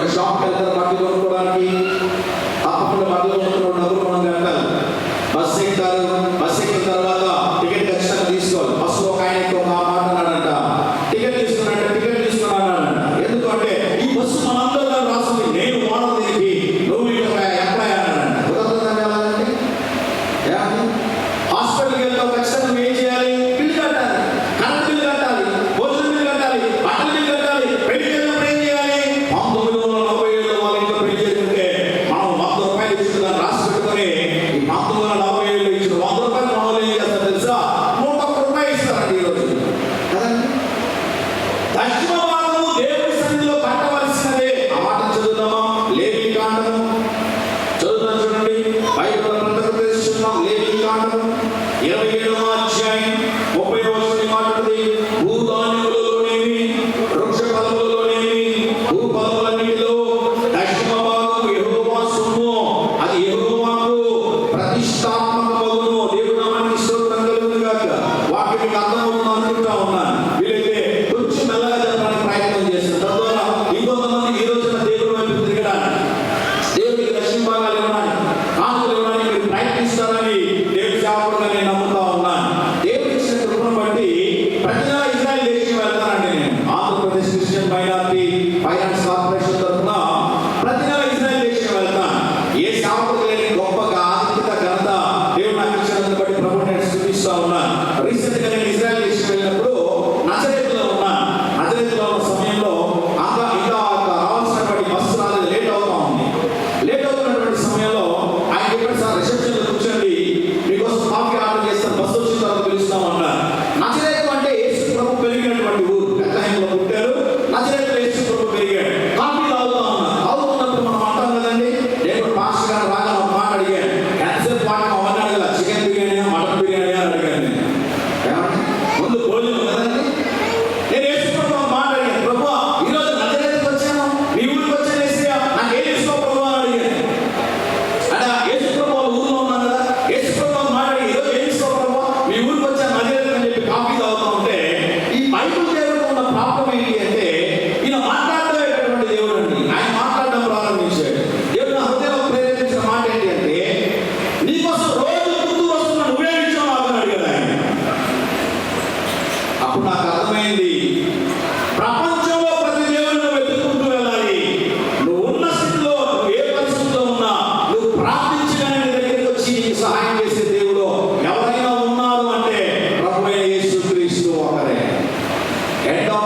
ఒక షాప్కి వెళ్తారు బట్టలు కొనుక్కోవడానికి అప్పుడు బస్సు ఎక్కుతారు bus ఇరవై ఏడవ